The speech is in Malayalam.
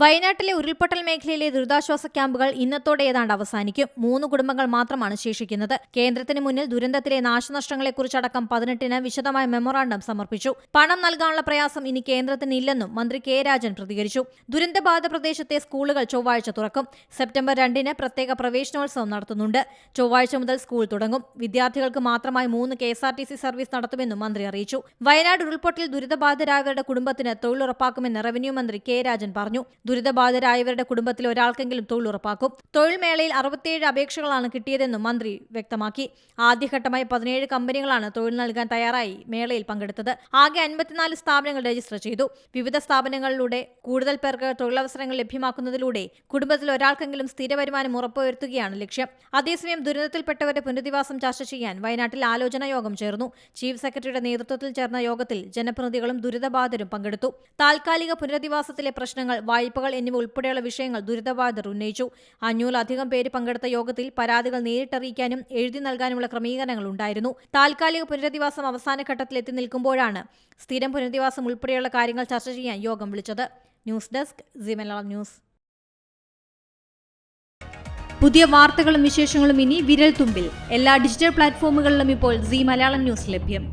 വയനാട്ടിലെ ഉരുൾപൊട്ടൽ മേഖലയിലെ ദുരിതാശ്വാസ ക്യാമ്പുകൾ ഇന്നത്തോടെ ഏതാണ്ട് അവസാനിക്കും. മൂന്ന് കുടുംബങ്ങൾ മാത്രമാണ് ശേഷിക്കുന്നത്. കേന്ദ്രത്തിന് മുന്നിൽ ദുരന്തത്തിലെ നാശനഷ്ടങ്ങളെക്കുറിച്ചടക്കം പതിനെട്ടിന് വിശദമായ മെമ്മോറാണ്ടം സമർപ്പിച്ചു. പണം നൽകാനുള്ള പ്രയാസം ഇനി കേന്ദ്രത്തിന് ഇല്ലെന്നും മന്ത്രി കെ രാജൻ പ്രതികരിച്ചു. ദുരന്തബാധിത പ്രദേശത്തെ സ്കൂളുകൾ ചൊവ്വാഴ്ച തുറക്കും. സെപ്റ്റംബർ രണ്ടിന് പ്രത്യേക പ്രവേശനോത്സവം നടത്തുന്നുണ്ട്. ചൊവ്വാഴ്ച മുതൽ സ്കൂൾ തുടങ്ങും. വിദ്യാർത്ഥികൾക്ക് മാത്രമായി മൂന്ന് K S R T C service നടത്തുമെന്നും മന്ത്രി അറിയിച്ചു. വയനാട് ഉരുൾപൊട്ടൽ ദുരിതബാധിതരായവരുടെ കുടുംബത്തിന് തൊഴിലുറപ്പാക്കുമെന്ന് റവന്യൂ മന്ത്രി കെ രാജൻ പറഞ്ഞു. ദുരിതബാധിതരായവരുടെ കുടുംബത്തിൽ ഒരാൾക്കെങ്കിലും തൊഴിലുറപ്പാക്കും തൊഴിൽ മേളയിൽ അറുപത്തിയേഴ് അപേക്ഷകളാണ് കിട്ടിയതെന്നും മന്ത്രി വ്യക്തമാക്കി. ആദ്യഘട്ടമായി പതിനേഴ് കമ്പനികളാണ് തൊഴിൽ നൽകാൻ തയ്യാറായി മേളയിൽ പങ്കെടുത്തത്. ആകെ അൻപത്തിനാല് സ്ഥാപനങ്ങൾ രജിസ്റ്റർ ചെയ്തു. വിവിധ സ്ഥാപനങ്ങളിലൂടെ കൂടുതൽ പേർക്ക് തൊഴിലവസരങ്ങൾ ലഭ്യമാക്കുന്നതിലൂടെ കുടുംബത്തിൽ ഒരാൾക്കെങ്കിലും സ്ഥിര വരുമാനം ഉറപ്പുവരുത്തുകയാണ് ലക്ഷ്യം. അതേസമയം ദുരിതത്തിൽപ്പെട്ടവരുടെ പുനരധിവാസം ചർച്ച ചെയ്യാൻ വയനാട്ടിൽ ആലോചനാ യോഗം ചേർന്നു. ചീഫ് സെക്രട്ടറിയുടെ നേതൃത്വത്തിൽ ചേർന്ന യോഗത്തിൽ ജനപ്രതിനിധികളും ദുരിതബാധിതരും പങ്കെടുത്തു. താൽക്കാലിക പുനരധിവാസത്തിലെ പ്രശ്നങ്ങൾ വായ്പകൾ എന്നിവ ഉൾപ്പെടെയുള്ള വിഷയങ്ങൾ ദുരിതബാധിതർ ഉന്നയിച്ചു. അഞ്ഞൂറിലധികം പേര് പങ്കെടുത്ത യോഗത്തിൽ പരാതികൾ നേരിട്ടറിയിക്കാനും എഴുതി നൽകാനുമുള്ള ക്രമീകരണങ്ങൾ ഉണ്ടായിരുന്നു. താൽക്കാലിക പുനരധിവാസം അവസാന ഘട്ടത്തിൽ എത്തി നിൽക്കുമ്പോഴാണ് സ്ഥിരം പുനരധിവാസം ഉൾപ്പെടെയുള്ള കാര്യങ്ങൾ ചർച്ച ചെയ്യാൻ യോഗം വിളിച്ചത്. News desk Zee Malayalam news. പുതിയ വാർത്തകളും വിശേഷങ്ങളും ഇനി വിരൽ തുമ്പിൽ. എല്ലാ ഡിജിറ്റൽ പ്ലാറ്റ്ഫോമുകളിലും ഇപ്പോൾ സി മലയാളം ന്യൂസ് ലഭ്യം.